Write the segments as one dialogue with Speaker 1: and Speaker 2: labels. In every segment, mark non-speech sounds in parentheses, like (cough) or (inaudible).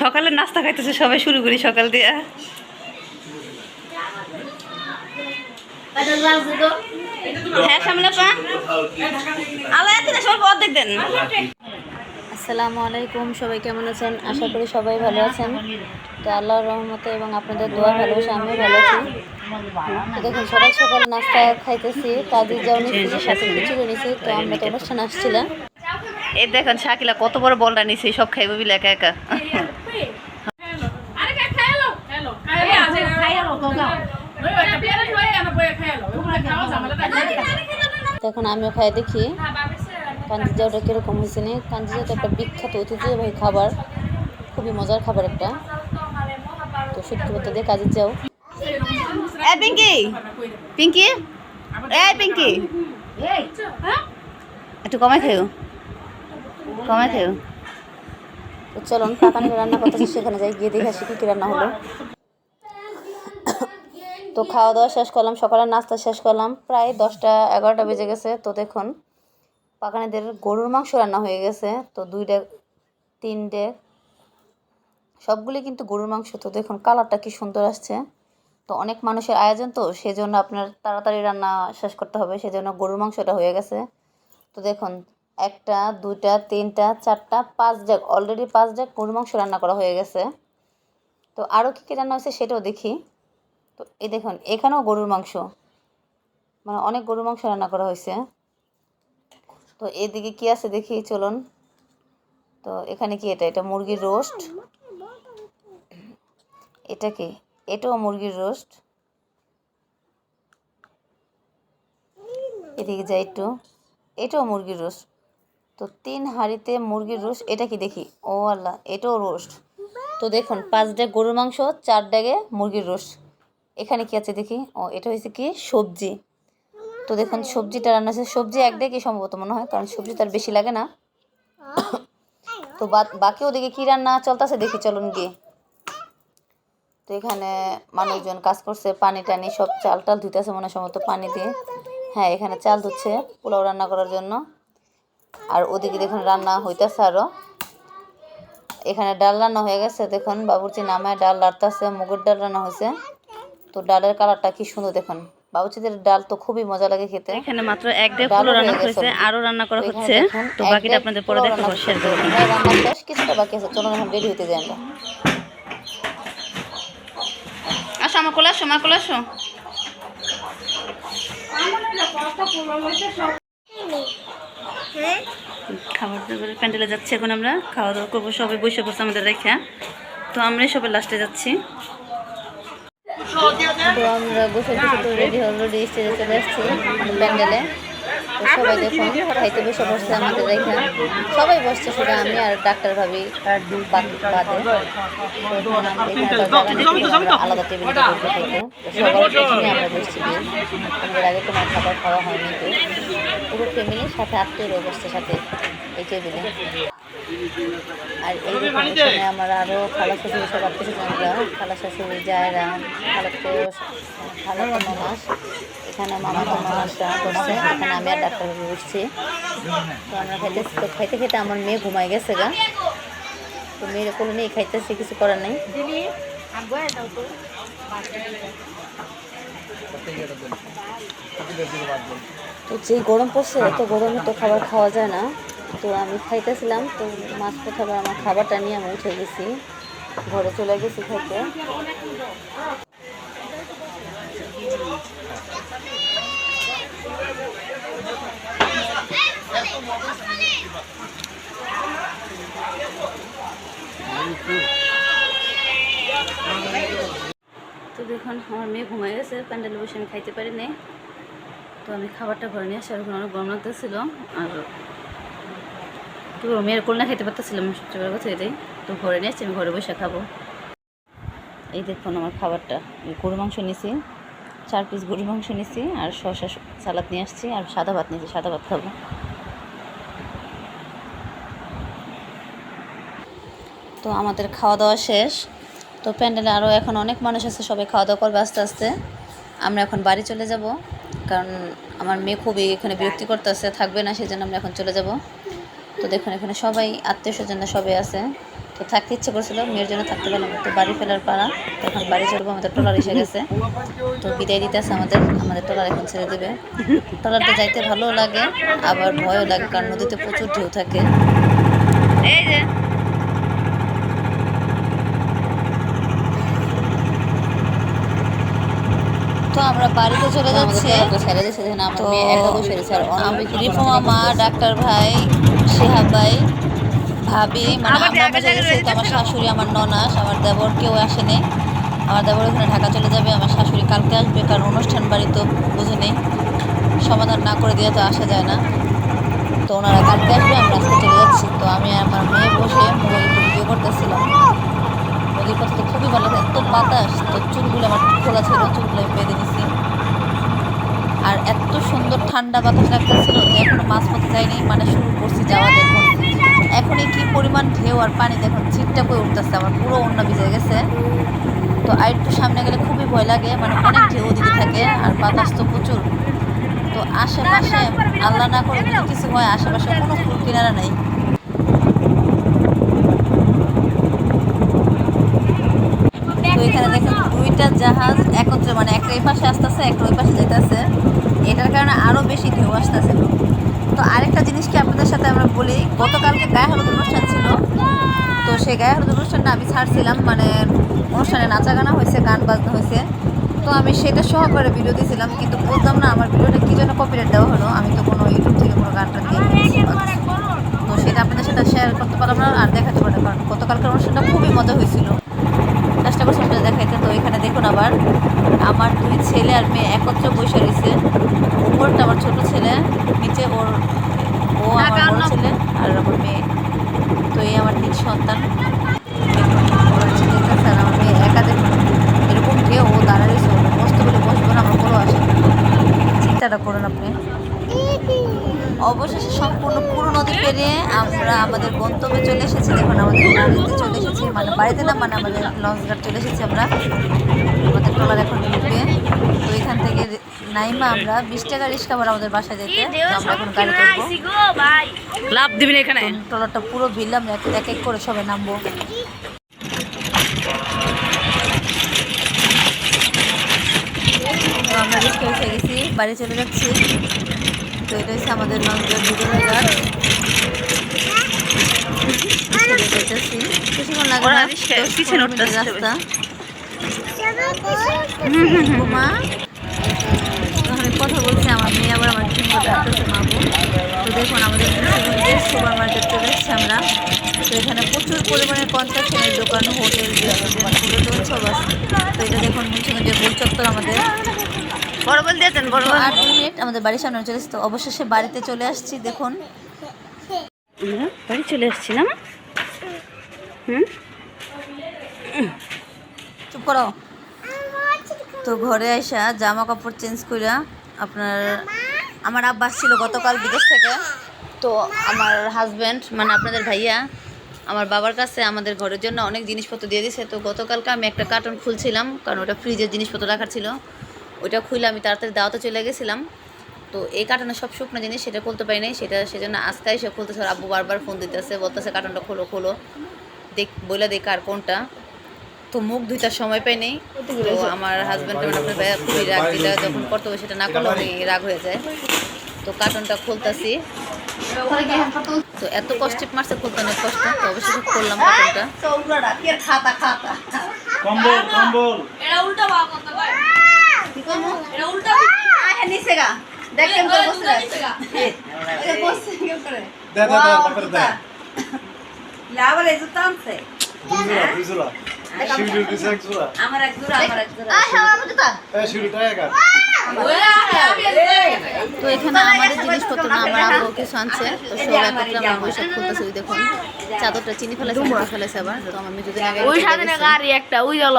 Speaker 1: সকালে নাস্তা খাইতেছে সবাই শুরু করি সকাল দিয়ে। হ্যাঁ সামনে পা। আল্লাহ সবাই অর্ধেক দেন। আসসালামু আলাইকুম সবাই কেমন আছেন? আশা করি সবাই ভালো আছেন। তো আল্লাহর রহমতে এবং আপনাদের দোয়া ভালোবাসা আমিও ভালো আছি। দেখুন সকাল সকাল নাস্তা খাইতেছি কাজে যাও নিচ্ছি সাথে খিচুড়ি নিছি তো আমরা তো অনুষ্ঠান আসছিলাম। এই দেখুন শাকিলা কত বড় বলটা নিছি সব খাইবে বিলে একা একা।
Speaker 2: আরে কে খাইলো হ্যালো খাইলো আছে খাইলো তো দাও ওই একটা পেয়ারা আনা বয়ে খাইলো ওগুলা খাওয়া ঝামেলাটা
Speaker 1: তো এখন আমিও খাই দেখি কাঞ্জি জাউটা কীরকম হয়েছে নি? কাঞ্জি জাউটা একটা বিখ্যাত ঐতিহ্যবাহী খাবার খুবই মজার খাবার একটা। তো সত্যি বলতে দিয়ে কাজে যাও এ পিঙ্কি পিঙ্কি এ পিঙ্কি একটু কমে খেও কমে খেও তো চলুন পাকানি রান্না করতেছি সেখানে যাই গিয়ে দেখে আসি কী কী রান্না হলো। তো খাওয়া দাওয়া শেষ করলাম সকালের নাস্তা শেষ করলাম প্রায় দশটা এগারোটা বেজে গেছে। তো দেখুন পাকানিদের গরুর মাংস রান্না হয়ে গেছে। তো দুইটা তিনটে সবগুলি কিন্তু গরুর মাংস। তো দেখুন কালারটা কি সুন্দর আসছে। তো অনেক মানুষের আয়োজন তো, সেজন্য আপনার তাড়াতাড়ি রান্না শেষ করতে হবে, সেজন্য গরুর মাংসটা হয়ে গেছে। তো দেখুন, একটা, দুইটা, তিনটা, চারটা, পাঁচ ডেক অলরেডি পাঁচ ডেক গরুর মাংস রান্না করা হয়ে গেছে। তো আরও কী কী রান্না হয়েছে সেটাও দেখি। তো এই দেখুন, এখানেও গরুর মাংস মানে অনেক গরুর মাংস রান্না করা হয়েছে। তো এদিকে কি আছে দেখি, চলুন। তো এখানে কি এটা? এটা মুরগির রোস্ট। এটা কি? এটাও মুরগির রোস্ট। এদিকে যাই একটু। এটাও মুরগির রোস্ট। তো তিন হাঁড়িতে মুরগির রোস্ট, এটা কি দেখি? ও আল্লাহ, এটাও রোস্ট। তো দেখুন, পাঁচ ড্যাগ গরুর মাংস, চার ড্যাগে মুরগির রোস্ট। এখানে কি আছে দেখি? ও, এটা হয়েছে কি? সবজি। তো দেখুন, সবজিটা রান্না হয়েছে। সবজি এক ডেকে সম্ভবত মনে হয়, কারণ সবজি তার বেশি লাগে না। তো বাদ বাকি ওদিকে কী রান্না চলতেছে? দেখি, চলুন গিয়ে। তো এখানে মানুষজন কাজ করছে পানি টানি সব চাল টাল ধুইতেছে মনে সম্ভবত পানি দিয়ে। হ্যাঁ এখানে চাল ধুচ্ছে পোলাও রান্না করার জন্য। আর ওদিকে দেখুন রান্না হইতেছে আরও এখানে ডাল রান্না হয়ে গেছে দেখুন বাবুর্চি নামায় ডাল লাড়তেছে মুগের ডাল রান্না হয়েছে। তো ডালের কালারটা কি সুন্দর দেখুন। বাবুচিদের ডাল তো খুবই মজা লাগে খেতে।
Speaker 3: এখানে মাত্র এক ডেক
Speaker 1: ডালও
Speaker 3: রান্না
Speaker 1: হয়ে
Speaker 3: হয়েছে আরও রান্না করা হচ্ছে। তো বাকিটা আপনাদের পরে দেখাবো শেয়ার করব
Speaker 1: রান্না শেষ কিছুটা বাকি আছে। চলুন এখন রেডি হতে যাই আমরা।
Speaker 3: আসো মা কোলাসো খাবার দাবার প্যান্ডেলে যাচ্ছি এখন আমরা খাওয়া দাওয়া করব সবাই বসে বসে আমাদের রেখা। তো আমরাই সবাই লাস্টে যাচ্ছি।
Speaker 1: তো আমরা বসে রেডি হল রেডি স্টেজে চলে আসছি প্যান্ডেলে। সবাই দেখুন খাইতে বসে বসছে আমাদের রেখা সবাই বসছে শুধু আমি আর ডাক্তার ভাবি বাদ- এখন এখানে আলাদা টেবিলে বসবো খাইতে তো সবাই আমরা বসছি। আমাদের আগে কোনো খাবার খাওয়া হয়নি তো। পুরো ফ্যামিলির সাথে আত্মীয়রাও বসছে সাথে এই টেবিলে আর এই দেখুন আমার আরও খালা শ্বশুর সব আত্মীয় স্বজনরা খালা শাশুড়ি জায়রা খালা তো খালা তো মামাস এখানে মামা তো মামাসরা করছে। এখানে আমি আর ডাক্তার বসছি তো আমরা খাইতেছি। তো খাইতে খেতে আমার মেয়ে ঘুমাই গেছে গা। তো মেয়ের কোনো নিয়ে খাইতেছি, কিছু করার নেই। তো যেই গরম পড়ছে, এত গরমে তো খাবার খাওয়া যায় না। তো আমি খাইতেছিলাম, তো মাছ খাবার আমার খাবারটা নিয়ে আমি উঠে গেছি। ঘরে চলে গেছি খাইতে।
Speaker 3: তো দেখুন, আমার মেয়ে ঘুমাই গেছে, প্যান্ডেলে বসে আমি খাইতে পারি তো আমি খাবারটা ঘরে নিয়ে আসি আর ওখানে অনেক গরম লাগতেছিল, আর বলব মেয়ের কোল না খাইতে পারতেছিলাম সবচেয়ে কথা এটাই। তো ঘরে নিয়ে আমি ঘরে বসে খাব। এই দেখুন আমার খাবারটা গরু মাংস নিছি, চার পিস গরু মাংস নিছি, আর শসা সালাদ নিয়ে আসছি, আর সাদা ভাত নিয়েছি, সাদা ভাত খাব।
Speaker 1: তো আমাদের খাওয়া দাওয়া শেষ। তো প্যান্ডেলে আরও এখন অনেক মানুষ আছে, সবাই খাওয়া দাওয়া করবে আস্তে আস্তে। আমরা এখন বাড়ি চলে যাব, কারণ আমার মেয়ে খুবই এখানে বিরক্তি করতেছে, থাকবে না, সেজন্য আমরা এখন চলে যাব। তো দেখুন, এখানে সবাই আত্মীয় স্বজনরা সবাই আছে। তো থাকতে ইচ্ছে করছিল, মেয়ের জন্য থাকতে পারলাম তো বাড়ি ফেরার পাড়া এখন বাড়ি চলবো আমাদের ট্রলার এসে গেছে। তো বিদায় দিতে আছে আমাদের আমাদের ট্রলার এখন ছেড়ে দেবে। ট্রলারটা যাইতে ভালো লাগে, আবার ভয়ও লাগে, কারণ নদীতে প্রচুর ঢেউ থাকে।
Speaker 3: এই যে।
Speaker 1: তো আমরা বাড়িতে চলে যাচ্ছি। তো রিফমা মা ডাক্তার ভাই শেহাব ভাই ভাবি মানে আমরা আমরা চলে গেছি তো আমার শাশুড়ি আমার ননাস আমার দেবর কেউ আসেনি। আমার দেবর ওখানে ঢাকা চলে যাবে আমার শাশুড়ি কালকে আসবে কারণ অনুষ্ঠান বাড়ি তো বুঝে নেই সমাধান না করে দিয়ে তো আসা যায় না। তো ওনারা কালকে আসবে আমরা আজকে চলে যাচ্ছি। তো আমি আমার মেয়ে বসে মোবাইলে ভিডিও করতেছিলাম। পথে তো খুবই ভালো এত বাতাস, তো চুলগুলো আমার খোলা ছিল, চুলগুলো আমি বেঁধে নিছি আর এত সুন্দর ঠান্ডা বাতাস লাগতেছিল যে এখনও মাছ পথে যায়নি মানে শুরু করছি যাওয়া দেখুন। এখন কি পরিমাণ ঢেউ আর পানি দেখুন চিটটা করে উঠতেছে আমার, পুরো অন্য ভিজে গেছে। তো আর একটু সামনে গেলে খুবই ভয় লাগে মানে অনেক ঢেউ দিতে থাকে আর বাতাস তো প্রচুর। তো আশেপাশে আল্লাহ না করে কিছু হয়, আশেপাশে কোনো ফুল কিনারা নেই তো এখানে দেখেন দুইটা জাহাজ একত্রে মানে একটা এই পাশে আসতেছে, একটা ওই পাশে যেতেছে এটার কারণে আরও বেশি ঢেউ আসতেছে। তো আরেকটা জিনিস কি আপনাদের সাথে আমরা বলি, গতকালকে গায়ে হলুদ অনুষ্ঠান ছিল। তো সেই গায়ে হলুদ অনুষ্ঠানটা আমি ছাড়ছিলাম মানে অনুষ্ঠানে নাচা গানা হয়েছে, গান বাজনা হয়েছে। তো আমি সেটা সহকারে ভিডিও দিয়েছিলাম কিন্তু বুঝলাম না, আমার ভিডিওটা কী জন্য কপিরাইট দেওয়া হলো। আমি তো কোনো ইউটিউব থেকে কোনো গানটা দিয়ে তো সেটা আপনাদের সাথে শেয়ার করতে পারলাম না, আর দেখাতে পারলাম কারণ গতকালকার অনুষ্ঠানটা খুবই মজা হয়েছিল চেষ্টা করছি আপনাদের দেখাইতে তো এখানে দেখুন আবার আমার দুই ছেলে আর মেয়ে একত্রে বসে রয়েছে উপরটা আমার ছোট ছেলে নিচে ওর ও আমার বড় ছেলে আর আমার মেয়ে তো এই আমার তিন সন্তান দেখুন, ওরা হচ্ছে দেখতেছে আর আমার মেয়ে একা দেখুন এরকম ঢেউ ও দাঁড়া রয়েছে ওর বসতে বলে বসবো না আমার কোনো আসে না। চিন্তাটা করুন আপনি অবশেষে সম্পূর্ণ পুরো নদী পেরিয়ে আমরা আমাদের গন্তব্যে চলে এসেছি দেখুন আমাদের বাড়িতে চলে এসেছি মানে বাড়িতে না মানে আমাদের লঞ্চ ঘাট চলে এসেছি আমরা আমাদের ট্রলার এখন ঢুকবে তো এখান থেকে নাইমা আমরা বিশ টাকা রিক্সা ভাড়া আমাদের বাসায় যেতে তো আমরা এখন গাড়ি করব
Speaker 3: লাভ দিবেন এখানে।
Speaker 1: ট্রলারটা পুরো ভিড়লাম এক এক এক করে সবাই নামবো। আমরা রিক্সা উঠে গেছি বাড়ি চলে যাচ্ছি। তো এটা হচ্ছে আমাদের লঞ্চের ভিতরে ঘাট রিক্সা দিয়ে যাইতেছি। বেশিক্ষণ লাগে
Speaker 3: ওরা
Speaker 1: না, রাস্তা। মা কথা বলছি আমার মেয়ে আবার আমার ঠিক মতো আসতেছে মাবু তো দেখুন আমাদের সুপার মার্কেট চলে এসেছি আমরা। তো এখানে প্রচুর পরিমাণে কনস্ট্রাকশনের দোকান হোটেল রেস্টুরেন্ট সব আছে। তো এটা দেখুন মুন্সিগঞ্জের গোল চত্বর আমাদের।
Speaker 3: বড় বল দিয়েছেন বড়
Speaker 1: তো আট মিনিট আমাদের বাড়ির সামনে চলে এসেছে। তো অবশেষে বাড়িতে চলে আসছি দেখুন।
Speaker 3: আমরা বাড়ি চলে এসেছি না? হুম?
Speaker 1: চুপ করো। তো ঘরে আইসা জামা কাপড় চেঞ্জ কইরা আপনার, আমার আব্বাস ছিল গতকাল বিদেশ থেকে। তো আমার হাজব্যান্ড মানে আপনাদের ভাইয়া, আমার বাবার কাছে আমাদের ঘরের জন্য অনেক জিনিসপত্র দিয়ে দিছে। তো গতকালকে আমি একটা কার্টন খুলছিলাম, কারণ ওটা ফ্রিজের জিনিসপত্র রাখার ছিল। ওইটা খুলে আমি তাড়াতাড়ি দাওয়াতে চলে গেছিলাম। তো এই কার্টনে সব শুকনো জিনিস, সেটা খুলতে পারি নাই, সেটা সেজন্য আজকে এসে খুলতেছে। আব্বু বারবার ফোন দিতেছে, বলতেছে কার্টনটা খোলো খোলো। দেখ বলে দেখ আর কোনটা। তো মুখ ধুইতার সময় পাই নেই। তো আমার হাজব্যান্ড আপনার খুবই রাগ যেটা যখন করতে হবে সেটা না করলে উনি রাগ হয়ে যায়। তো কার্টনটা খুলতাছি। তো এত কষ্টে মারছে খুলতে অনেক কষ্ট তো অবশেষে খুললাম কার্টনটা
Speaker 4: শিউলির দিছে এক জোড়া।
Speaker 3: আমার এক আমার এক
Speaker 4: শিউলিটা একা
Speaker 1: তো। এখানে আমাদের জিনিসপত্র না আমার আব্বু কিছু আনছে। তো সব একত্রে আমরা বসে খুলতেছি ওই দেখুন। চাদরটা চিনি ফেলেছে ফেলেছে আবার। তো আমার দুদিন আগে
Speaker 3: ওই সাথে গাড়ি একটা ওই গেল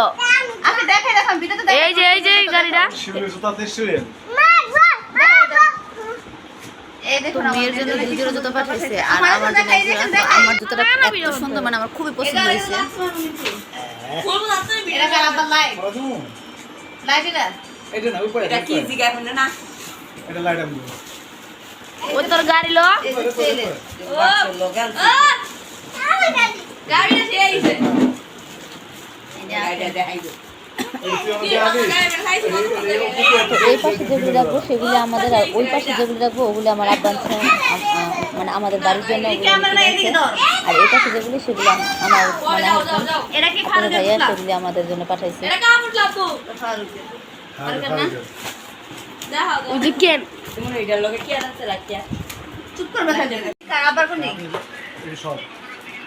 Speaker 3: এই যে এই যে এই গাড়িটা।
Speaker 4: শিউলির জুতা তেসুয়েন
Speaker 1: তো মেয়ের জন্য দুজোড়া জুতো পাঠাইছে আর আমার জন্য আমার জুতোটা এত সুন্দর মানে আমার খুবই পছন্দ হয়েছে।
Speaker 4: এটা না উপরে এটা কি জিগা এটা লাইট আমি দেবো
Speaker 2: ওই তোর গাড়ি লো?
Speaker 3: এই যে তেলে
Speaker 5: গাড়ি এসে আইছে
Speaker 4: এই তুই আমাকে আগে
Speaker 3: এই পাশে যেগুলি রাখব সেগুলি আমাদের আর ওই পাশে যেগুলি রাখব ওগুলি আমার আব্বা মানে আমাদের বাড়ির জন্য আর এই পাশে যেগুলি সেগুলি আমার মানে আপনার ভাইয়া সেগুলি আমাদের জন্য পাঠাইছে।
Speaker 4: হ্যাঁ হ্যাঁ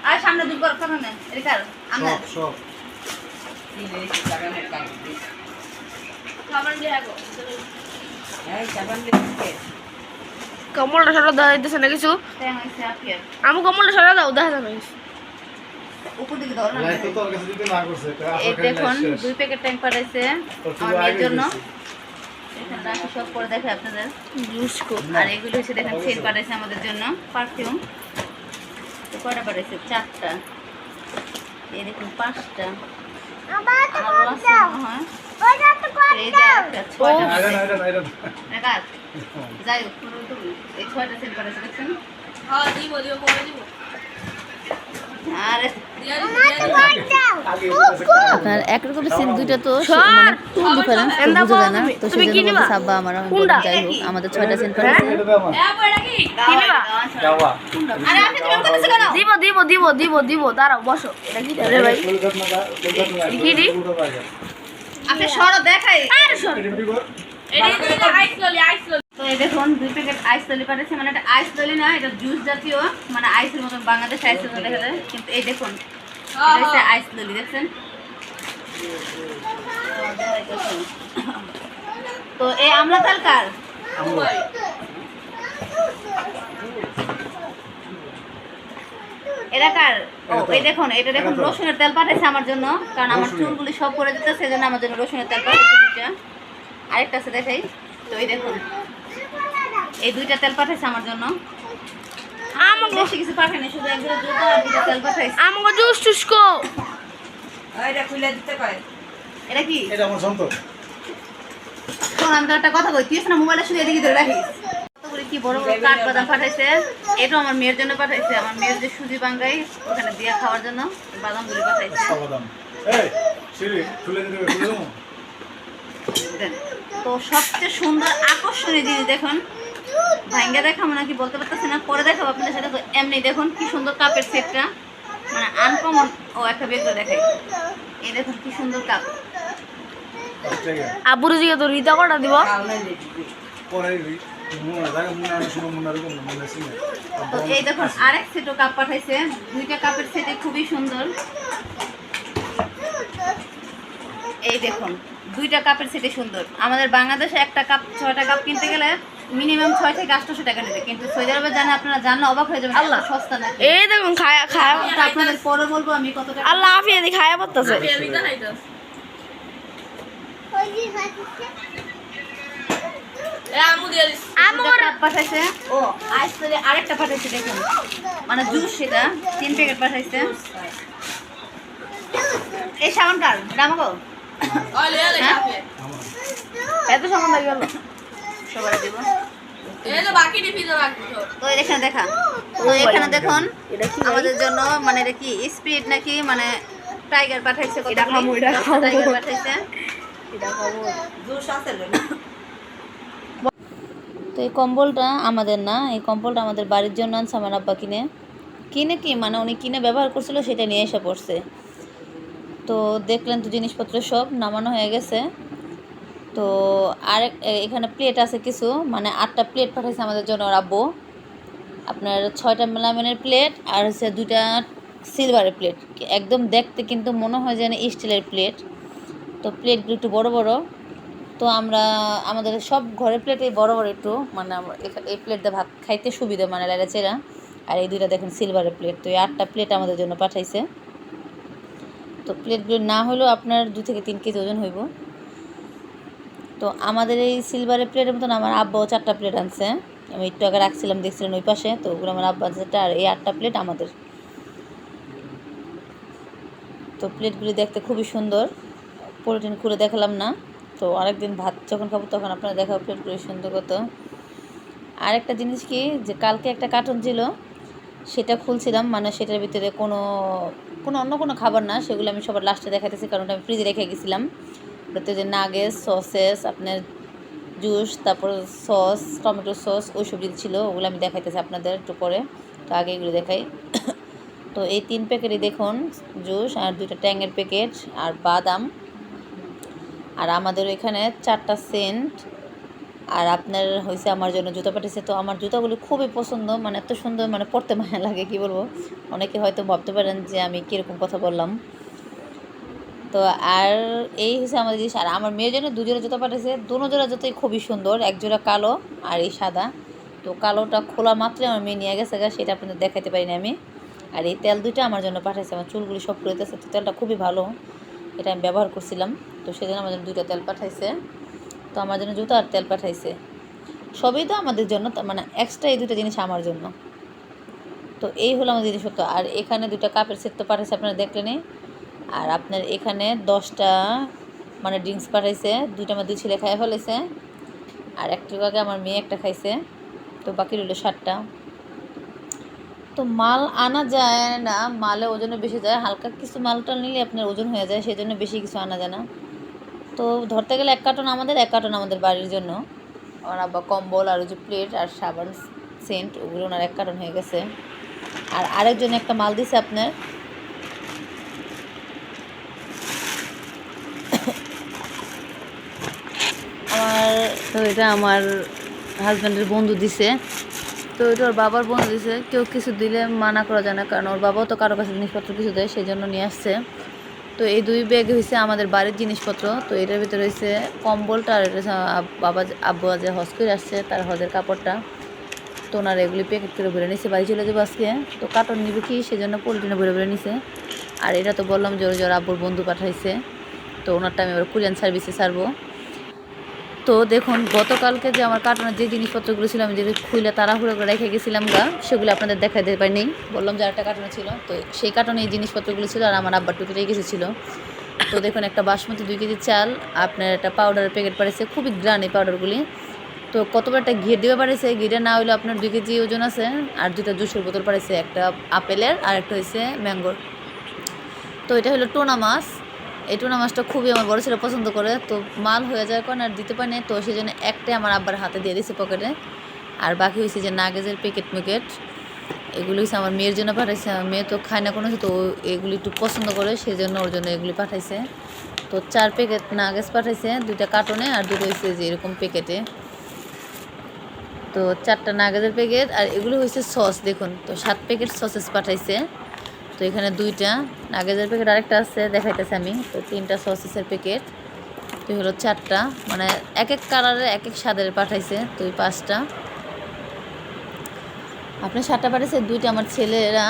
Speaker 3: আর সামনে দুই কর কথা না এটা আমরা
Speaker 4: সব সব
Speaker 5: খাবার দিয়ে আগো
Speaker 2: কমলটা সারা দেওয়া দিতেছে না কিছু? আমি কমলটা সারা দাও দেখা যাবে।
Speaker 3: উপর দিকে দাও না
Speaker 4: লাইট তো তোর কাছে দিতে না করছে এটা
Speaker 3: এই
Speaker 4: আসলে
Speaker 3: দেখুন দুই প্যাকেট ট্যাং পাঠাইছে আমার জন্য। এখানে সব করে দেখে আপনাদের।
Speaker 2: জুস কো
Speaker 3: আর এগুলো হচ্ছে দেখেন সেল পাঠাইছে আমাদের জন্য। পারফিউম তো পাঠাইছে? চারটা। এই দেখুন পাঁচটা। যাই হোক এই ছয়টা। সেল পাঠাইছে দেখছেন
Speaker 5: হ্যাঁ দিব দিব করে দিব
Speaker 3: আর
Speaker 5: দিয়া দিব দিয়া
Speaker 4: আগে এটা
Speaker 3: আপনার এক সিন দুইটা তো মানে টু ডিফারেন্স তো যায় না। তো সেই জন্য বলতে সাব্বা আমার আমি বললাম যাই হোক আমাদের ছয়টা সিন কেন?
Speaker 2: দিব দিব দিব দিব দিব। দাঁড়াও বসো। এটা কি? রে ভাই।
Speaker 4: কলকাতা না কলকাতা না
Speaker 2: কি রে?
Speaker 3: আপনি সরো দেখাই
Speaker 5: তো আইস আইস
Speaker 3: এই দেখুন দুই প্যাকেট আইস ললি পাঠাচ্ছে। মানে এটা আইস ললি না এটা জুস জাতীয় মানে আইসের মতন বাংলাদেশ আইসের মতো দেখা যায়। কিন্তু এই দেখুন আইস ললি দেখছেন? তো এই আমরা তাল কার? এটা কার? ও এই দেখুন এটা দেখুন রসুনের তেল পাঠাইছে আমার জন্য কারণ আমার চুলগুলি সব করে দিতে সেজন্য আমার জন্য রসুনের তেল পাঠাইছে আরেকটা আছে দেখাই। তো এই দেখুন এই দুইটা তেল পাঠাইছে আমার জন্য।
Speaker 2: আমাকে
Speaker 3: বেশি কিছু পাঠায়নি শুধু এক জুতো আর দুইটা তেল পাঠাইছে।
Speaker 2: আমাকে জুস টুস কো।
Speaker 3: এটা কি?
Speaker 4: এটা আমার সন্তোষ
Speaker 3: শোন আমি একটা কথা কই তুই না মোবাইলে শুধু এদিকে ধরে রাখিস। কি বড় বড় কাঠ বাদাম পাঠাইছে এটাও আমার মেয়ের জন্য পাঠাইছে। আমার মেয়ের যে সুজি বাঙ্গাই ওখানে দিয়ে খাওয়ার জন্য বাদামগুলি পাঠাইছে। দেন। তো সবচেয়ে সুন্দর আকর্ষণীয় জিনিস দেখুন ভাঙ্গা দেখাবো নাকি বলতে পারতেছি না, পরে দেখাবো আপনাদের সাথে। তো এমনি দেখুন কি সুন্দর কাপের সেটটা। মানে আনকমন ও একটা বের করে দেখাই। এই দেখুন কি সুন্দর কাপ।
Speaker 2: আবুর দিকে তো রিতা কটা দিব?
Speaker 3: তো এই দেখুন আরেক সেটও কাপ পাঠাইছে। দুইটা কাপের সেটে খুবই সুন্দর। এই দেখুন, দুইটা কাপের সেটে সুন্দর। আমাদের বাংলাদেশে একটা কাপ, ছয়টা কাপ কিনতে গেলে মিনিমাম ছয় থেকে আটশোশো টাকা নেবে। কিন্তু সৌদি আরবে জানে আপনারা জানলে অবাক হয়ে যাবেন আল্লাহ। সস্তা না
Speaker 2: এই দেখুন খায়া খায়া
Speaker 3: আপনাদের পরে বলব আমি কত টাকা
Speaker 2: আল্লাহ আফিয়া দি খায়া পড়তেছে।
Speaker 3: আরেকটা পাঠাইছে দেখুন। মানে জুস সেটা তিন প্যাকেট পাঠাইছে। এই সাবান কার? দাম
Speaker 5: খাবে
Speaker 2: এত সময় লাগে গেল
Speaker 3: সবাই দিব।
Speaker 5: তো বাকি টিপি তো বাকি তো
Speaker 3: তো এখানে দেখা এখানে দেখুন আমাদের জন্য মানে এটা কি স্পিড নাকি মানে টাইগার পাঠাইছে
Speaker 2: এটা খামু, এটা খামু।
Speaker 3: টাইগার পাঠাইছে। তো এই কম্বলটা আমাদের না এই কম্বলটা আমাদের বাড়ির জন্য আনছে আমার আব্বা কিনে। কিনে কি মানে উনি কিনে ব্যবহার করছিল সেটা নিয়ে এসে পড়ছে। তো দেখলেন তো জিনিসপত্র সব নামানো হয়ে গেছে। তো আর এখানে প্লেট আছে কিছু। মানে আটটা প্লেট পাঠাইছে আমাদের জন্য আব্বু। আপনার ছয়টা মেলামেনের প্লেট আর হচ্ছে দুইটা সিলভারের প্লেট একদম দেখতে কিন্তু মনে হয় যেন স্টিলের প্লেট তো প্লেটগুলো একটু বড় বড়। তো আমরা, আমাদের সব ঘরের প্লেটে বড় বড় একটু। মানে এই প্লেট দিয়ে ভাত খাইতে সুবিধা মানে চেরা আর এই দুইটা দেখেন সিলভারের প্লেট তো এই আটটা প্লেট আমাদের জন্য পাঠাইছে। তো প্লেটগুলো না হলেও আপনার দু থেকে তিন কেজি ওজন হইব। তো আমাদের এই সিলভারের প্লেটের মতন আমার আব্বাও চারটা প্লেট আনছে। আমি একটু আগে রাখছিলাম দেখছিলেন ওই পাশে তো ওগুলো আমার আব্বা চারটা, আর এই আটটা প্লেট আমাদের। তো প্লেটগুলি দেখতে খুবই সুন্দর পোলিটিন খুলে দেখালাম না। তো আরেকদিন ভাত যখন খাব তখন আপনারা দেখাবো প্লেটগুলি সুন্দর কত।
Speaker 6: আরেকটা জিনিস কি যে কালকে একটা কার্টুন ছিল সেটা খুলছিলাম মানে সেটার ভিতরে কোনো কোনো অন্য কোনো খাবার না সেগুলো আমি সবার লাস্টে দেখাতেছি কারণটা আমি ফ্রিজে রেখে গেছিলাম। ওটাতে যে সসেস আপনার জুস তারপর সস টমেটো সস ওইসব যদি ছিল, ওগুলো আমি দেখাইতেছি আপনাদের একটু পরে। তো আগে এগুলো দেখাই। (coughs) তো এই তিন প্যাকেটই দেখুন জুস আর দুইটা ট্যাঙের প্যাকেট আর বাদাম। আর আমাদের এখানে চারটা সেন্ট আর আপনার হয়েছে আমার জন্য জুতা পাঠিয়েছে। তো আমার জুতাগুলি খুবই পছন্দ মানে এত সুন্দর মানে পড়তে মায়া লাগে, কি বলব? অনেকে হয়তো ভাবতে পারেন যে আমি কীরকম কথা বললাম। তো আর এই হচ্ছে আমাদের জিনিস। আর আমার মেয়ের জন্য দুজোড়া জুতো পাঠিয়েছে দুনো জোড়া জুতোই খুবই সুন্দর, এক জোড়া কালো আর এই সাদা। তো কালোটা খোলা মাত্রই আমার মেয়ে নিয়ে গেছে গা, সেটা আপনাদের দেখাতে পারিনি আমি। আর এই তেল দুইটা আমার জন্য পাঠাইছে, আমার চুলগুলি সব রয়েছে তো তেলটা খুবই ভালো। এটা আমি ব্যবহার করছিলাম, তো সেজন্য আমার জন্য দুইটা তেল পাঠাইছে। তো আমার জন্য জুতো আর তেল পাঠাইছে। সবই তো আমাদের জন্য মানে এক্সট্রা এই দুটো জিনিস আমার জন্য। তো এই হলো আমার জিনিসপত্র। আর এখানে দুটো কাপের সেট তো পাঠাইছে, আপনারা দেখলেনই। আর আপনার এখানে দশটা মানে ড্রিঙ্কস পাঠাইছে, দুইটা আমার দুই ছেলে খাই ফেলেছে আর একটু আগে আমার মেয়ে একটা খাইছে, তো বাকি রইল ষাটটা তো মাল আনা যায় না, মালে ওজনে বেশি যায়, হালকা কিছু মাল টাল নিলে আপনার ওজন হয়ে যায় সেই জন্য বেশি কিছু আনা যায় না। তো ধরতে গেলে এক কার্টন আমাদের, এক কার্টন আমাদের বাড়ির জন্য। আর আবার কম্বল আর ওই যে প্লেট আর সাবান সেন্ট ওগুলো ওনার এক কার্টন হয়ে গেছে। আর আরেকজন একটা মাল দিছে আপনার আমার,
Speaker 1: তো এটা আমার হাজব্যান্ডের বন্ধু দিছে। তো এটা ওর বাবার বন্ধু দিছে। কেউ কিছু দিলে মানা করা যায় না, কারণ ওর বাবাও তো কারও কাছে জিনিসপত্র কিছু দেয় সেই জন্য নিয়ে আসছে। তো এই দুই ব্যাগ হয়েছে আমাদের বাড়ির জিনিসপত্র। তো এটার ভিতরে হয়েছে কম্বলটা আর এটা বাবা আব্বু যে হজ করে আসছে, তার হজের কাপড়টা। তো ওনার এগুলি প্যাকেট করে ভরে নিছে, বাড়ি চলে যাব আজকে। তো কাটন নিবে কি, সেজন্য পোলট্রিনে ভরে ভরে নিছে। আর এটা তো বললাম জোর জোর আব্বুর বন্ধু পাঠাইছে। তো ওনারটা আমি এবার কুরিয়ান সার্ভিসে ছাড়বো। তো দেখুন, গতকালকে যে আমার কার্টনের যে জিনিসপত্রগুলো ছিল, আমি যেগুলো খুলে তাড়াহুড়ো করে রেখে গেছিলাম গা, সেগুলো আপনাদের দেখা দিতে পারিনি। বললাম যে একটা কার্টনে ছিল। তো সেই কার্টনে এই জিনিসপত্রগুলো ছিল আর আমার আব্বার টুকিটাই কিছু ছিল তো দেখুন, একটা বাসমতি দুই কেজি চাল, আপনার একটা পাউডারের প্যাকেট পাড়েছে, খুবই গ্রান এই পাউডারগুলি তো কতবার একটা ঘিয়ে দেওয়া পাঠিয়েছে ঘিটা না হলে আপনার দুই কেজি ওজন আছে, আর দুটো জুসের বোতল পাঠিয়েছে একটা আপেলের আর একটা হয়েছে ম্যাঙ্গোর। তো এটা হলো টোনা মাছ। এই টোনা মাছটা খুবই আমার বড় ছেলে পছন্দ করে, তো মাল হয়ে যায় কারণ আর দিতে পারে তো সেই জন্য একটাই আমার আব্বার হাতে দিয়ে দিয়েছে পকেটে। আর বাকি হয়েছে যে নাগেজের প্যাকেট মেকেট, এগুলো হচ্ছে আমার মেয়ের জন্য পাঠাইছে। আমার মেয়ে তো খায় না কোনো, তো এগুলি একটু পছন্দ করে, সেই জন্য ওর জন্য এগুলি পাঠাইছে। তো চার প্যাকেট নাগেজ পাঠাইছে, দুইটা কার্টনে আর দুটো হয়েছে যে এরকম প্যাকেটে তো চারটা নাগেজের প্যাকেট আর এগুলো হয়েছে সস, দেখুন, তো সাত প্যাকেট সসেস পাঠাইছে। তো এখানে দুইটা নাগেজের প্যাকেট আরেকটা আছে, দেখাইতেছে আমি। তো তিনটা সসেসের প্যাকেট তো হলো চারটা। মানে এক এক কালারের এক এক স্বাদের পাঠাইছে, তো এই পাঁচটা। আপনি সাতটা পাঠিয়েছে দুইটা আমার ছেলেরা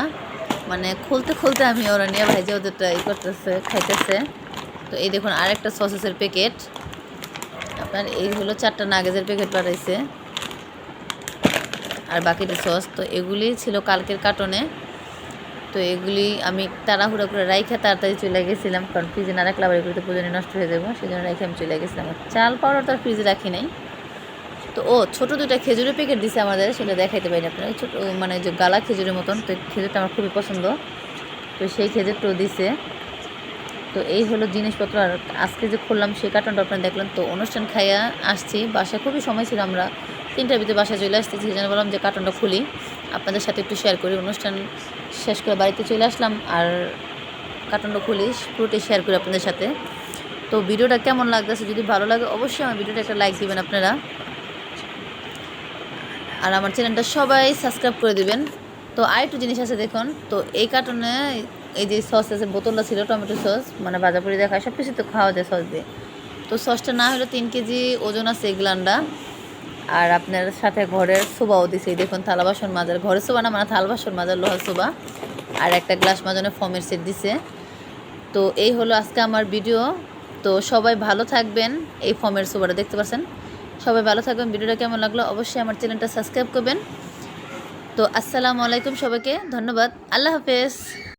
Speaker 1: মানে খুলতে খুলতে আমি ওরা নিয়ে ভাইজে ওদেরটা ই করতেছে, খাইতেছে। তো এই দেখুন আরেকটা সসেসের প্যাকেট আপনার এই হলো চারটা নাগেজের প্যাকেট পাঠাইছে। আর বাকিটা সস তো এগুলি ছিল কালকের কার্টনে তো এগুলি আমি তাড়াহুড়ো করে রাইখে তাড়াতাড়ি চলে গেছিলাম, কারণ ফ্রিজে না রাখলে আবার এগুলো তো প্রয়োজনে নষ্ট হয়ে যাব সেই জন্য রেখে আমি চলে গেছিলাম। চাল পাউডার তো আর ফ্রিজে রাখি নাই। তো ও, ছোটো দুটো খেজুরের প্যাকেট দিছে আমাদের, সেটা দেখাইতে পারি আপনারা। ছোটো মানে যে গালা খেজুরের মতন, তো খেজুরটা আমার খুবই পছন্দ। তো সেই খেজুরটাও দিছে। তো এই হলো জিনিসপত্র, আর আজকে যে খুললাম সেই কার্টনটা আপনারা দেখলেন। তো অনুষ্ঠান খাইয়া আসছি, বাসায় খুবই সময় ছিল আমরা। তিনটার ভিতরে বাসায় চলে আসতেছি, সেই জন্য বললাম যে কার্টনটা খুলি। আপনাদের সাথে একটু শেয়ার করি। অনুষ্ঠান শেষ করে বাড়িতে চলে আসলাম আর কার্টনটা খুলি পুরোটাই শেয়ার করি আপনাদের সাথে। তো ভিডিওটা কেমন লাগতেছে? যদি ভালো লাগে অবশ্যই আমার ভিডিওটা একটা লাইক দিবেন আপনারা। আর আমার চ্যানেলটা সবাই সাবস্ক্রাইব করে দিবেন। তো আরেকটু জিনিস আছে দেখুন, তো এই কার্টনে এই যে সস আছে, বোতলটা ছিল টমেটো সস মানে ভাজাপুরি দেখা সব কিছু তো খাওয়া যায় সস দিয়ে। তো সসটা না হলে তিন কেজি ওজন আছে এগুলান্ডা আর আপনার সাথে ঘরের সোবাও দিছে। দেখুন, থালা বাসন মাজার, ঘরের সোবা না মানে থালা বাসন মাজার, লোহার সোবা। আর একটা গ্লাস মাজানো ফমের সেট দিছে। তো এই হলো আজকে আমার ভিডিও। তো সবাই ভালো থাকবেন এই ফর্মের সোবাটা, দেখতে পাচ্ছেন? সবাই ভালো থাকবেন, ভিডিওটা কেমন লাগল অবশ্যই আমার চ্যানেলটা সাবস্ক্রাইব করবেন। তো আসসালামু আলাইকুম সবাইকে, ধন্যবাদ, আল্লাহ হাফেজ।